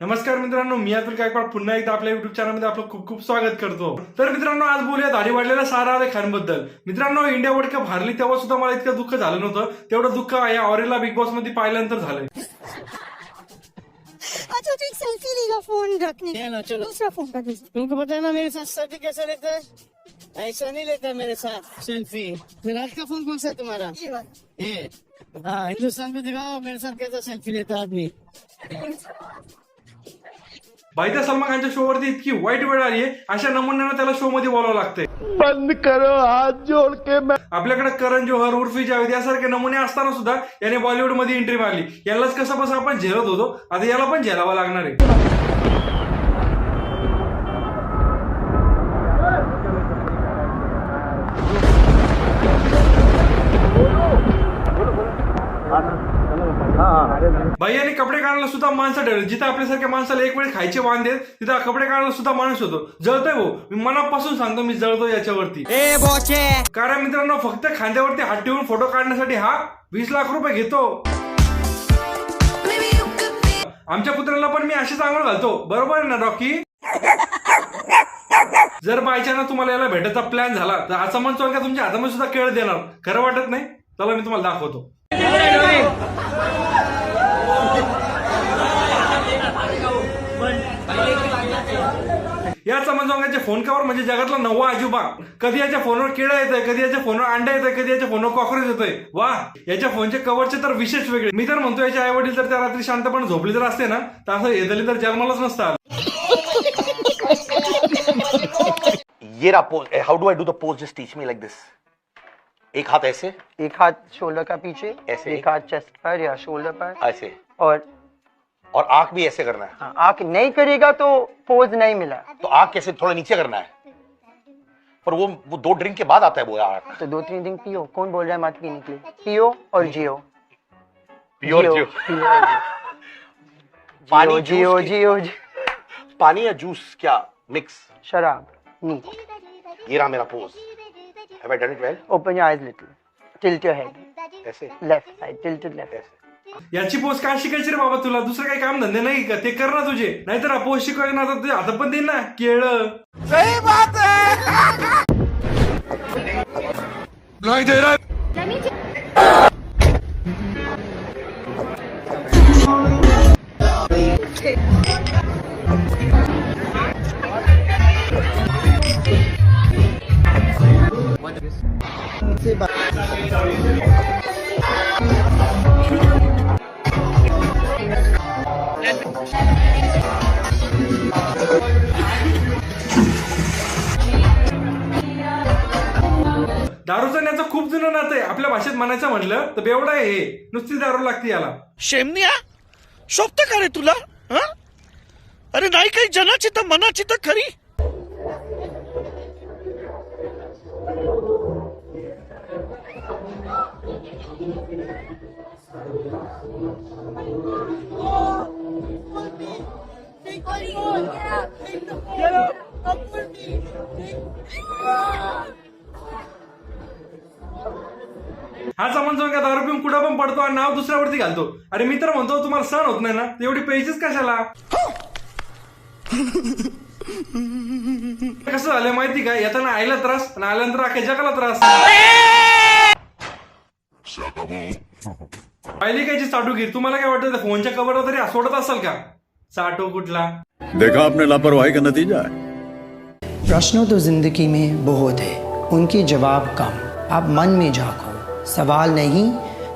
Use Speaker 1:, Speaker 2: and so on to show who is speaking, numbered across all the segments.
Speaker 1: नमस्कार मित्रांनो मी अतुल गायकवाड. पुन्हा एकदा आपल्या युट्यूब चॅनलमध्ये आपलं खूप खूप स्वागत करतो. तर मित्रांनो आज बोलूया दाढी वाढलेल्या सारा अली खानबद्दल मित्रांनो इंडिया वर्ल्ड कप हारली तेव्हा सुद्धा मला इतकं दुःख झालं नव्हतं. तेवढं दुःख या ऑरेला बिग बॉसमध्ये पाहिल्यानंतर झालंय.
Speaker 2: अच्छा तो एक सेल्फी लेगा फोन रखने
Speaker 3: चलो, चलो।
Speaker 2: दूसरा फोन का दूसरा
Speaker 3: तुमको पता है ना मेरे साथ सेल्फी कैसे लेता है? ऐसा नहीं लेता मेरे साथ सेल्फी का फोन कौन सा है तुम्हारा?
Speaker 2: ये वाला.
Speaker 3: ये. हाँ हिंदुस्तान में दिखाओ मेरे साथ कैसा सेल्फी लेता आदमी?
Speaker 1: त्या सलमान खानच्या शो वरती इतकी वाईट वेळ आली आहे अशा नमुन्यांना त्याला शो मध्ये बोलावं लागतंय.
Speaker 4: बंद करो हाथ जोड़ के मैं
Speaker 1: आपल्याकडे करण जोहर उर्फी जावेद यासारखे नमुने असताना सुद्धा याने बॉलिवूडमध्ये एंट्री मारली. यालाच कसं बस आपण झेलत होतो? आता याला पण झेलावं लागणार आहे. भैयाने कपडे काढायला सुद्धा माणसं ठेवली. जिथं आपल्यासारख्या माणसाला एक वेळ खायचे वांदे तिथं कपडे काढायला सुद्धा माणूस होतो. जळतोय भाऊ. मी मनापासून सांगतो मी जळतो याच्यावरती. कारण मित्रांनो फक्त खांद्यावरती हात ठेवून फोटो काढण्यासाठी हा वीस लाख रुपये घेतो. आमच्या कुत्र्याला पण मी अशीच आंघोळ घालतो. बरोबर आहे ना डॉकी जर बायचानं तुम्हाला याला भेटायचा प्लॅन झाला तर असं म्हणतो का तुमच्या हातामध्ये सुद्धा केळ देणार. खरं वाटत नाही? चला मी तुम्हाला दाखवतो. या चमचोंगाच्या फोन कवर म्हणजे जगातला नववा आजोबा. कधी याच्या फोनवर किडा येतोय कधी याच्या फोनवर अंडा येतोय कधी याच्या फोनवर कॉकरोच येतोय. वा याच्या फोनचे कवरचे तर विशेष वेगळे. मी तर म्हणतो याचे आई वडील तर त्या रात्री शांतपणे झोपली जर असते ना तर असं येदली तर जन्मालाच नसतं आलं.
Speaker 5: ये रहा pose how do I do the pose just teach me like this एक हाथ ऐसे.
Speaker 6: एक हाथ शोल्डर का पीछे
Speaker 5: ऐसे?
Speaker 6: एक हाथ चेस्ट पर या शोल्डर पर
Speaker 5: ऐसे.
Speaker 6: और
Speaker 5: और आँख भी ऐसे करना है।
Speaker 6: हाँ, आँख नहीं करेगा तो पोज नहीं मिला।
Speaker 5: तो आँख कैसे थोड़ा नीचे करना है। पर वो वो दो ड्रिंक के बाद आता है वो आँख।
Speaker 6: तो दो तीन दिन पियो। कौन बोल रहा है मत पीने के लिए पियो और जियो। पियो और
Speaker 5: पानी
Speaker 6: जियो
Speaker 5: जूस
Speaker 6: जियो जियो।
Speaker 5: पानी या जूस क्या? मिक्स।
Speaker 6: शराब नीट
Speaker 5: ये रहा मेरा pose. Have I done it well
Speaker 6: open your eyes little tilt your head
Speaker 5: ऐसे।
Speaker 6: लेफ़्ट साइड टिल्टेड लेफ़्ट
Speaker 5: ऐसे।
Speaker 1: याची पोस्ट काय शिकायची रे बाबा तुला? दुसरं काही काम धंदे नाही का? ते कर ना तुझे. नाहीतर हा पोस्ट शिकवायचं ना आता तुझ्या हातात पण देईन ना. केळ. दारूचं याचं खूप जुनं नातं आहे. आपल्या भाषेत म्हणायचं म्हणलं तर बेवडा आहे हे. नुसती दारू लागते याला.
Speaker 7: शेमनिया शोभत का रे तुला हा? अरे नाही काही जनाची तर मनाची तर खरी.
Speaker 1: हा समजून का? दारू पिऊन कुठं पण पडतो आणि नाव दुसऱ्यावरती घालतो. अरे मित्र म्हणतो तुम्हाला सण होत नाही ना. एवढी पैसेच कशाला? कसं झालं माहिती का? येताना आईला त्रास आणि आल्यानंतर अख्या जगाला त्रास. पाहिली कायची चाटूगीर तुम्हाला काय वाटतं फोनच्या कवरवर तरी सोडत असाल का? चाटो कुठला?
Speaker 4: देखा आपने लापरवाही का नतीजा है?
Speaker 8: प्रश्नों तो जिंदगी में बहुत है उनके जवाब कम। आप मन में झांको। सवाल नहीं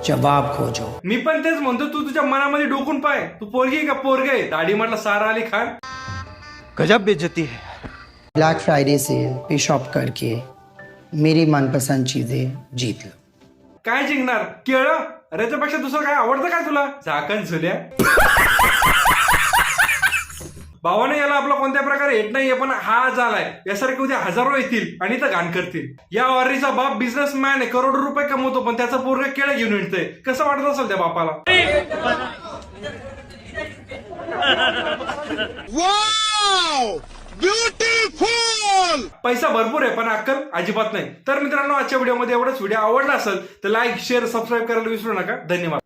Speaker 8: जवाब खोजो।
Speaker 1: मी पण तेच म्हणतो तू तुझ्या मनामध्ये डोकून पाय. तू पोरगी आहे का? पोरग आहे. दाढी म्हटलं सारा अली खान.
Speaker 7: गजब बेइज्जती है।
Speaker 8: ब्लैक फ्राइडे सेल पे शॉप करके मेरी मनपसंद चीजें जीत लो।
Speaker 1: काय जिंकणार? केळ? अरे त्यापेक्षा दुसरं काय आवडतं काय तुला? झाकण झुल्या. भावाने याला आपला कोणत्या प्रकारे येत नाहीये पण हा झालाय. यासारखे उद्या हजारो येतील आणि तर घाण करतील. या वारीचा बाप बिझनेस मॅन आहे करोडो रुपये कमवतो पण त्याचा पोरग केळं घेऊन येतंय. कसं वाटत असेल त्या बापाला?
Speaker 4: ब्युटिफुल
Speaker 1: पैसा भरपूर आहे पण अक्कल अजिबात नाही. तर मित्रांनो आजच्या व्हिडिओमध्ये एवढंच. व्हिडिओ आवडला असेल तर लाईक शेअर सबस्क्राईब करायला विसरू नका. धन्यवाद.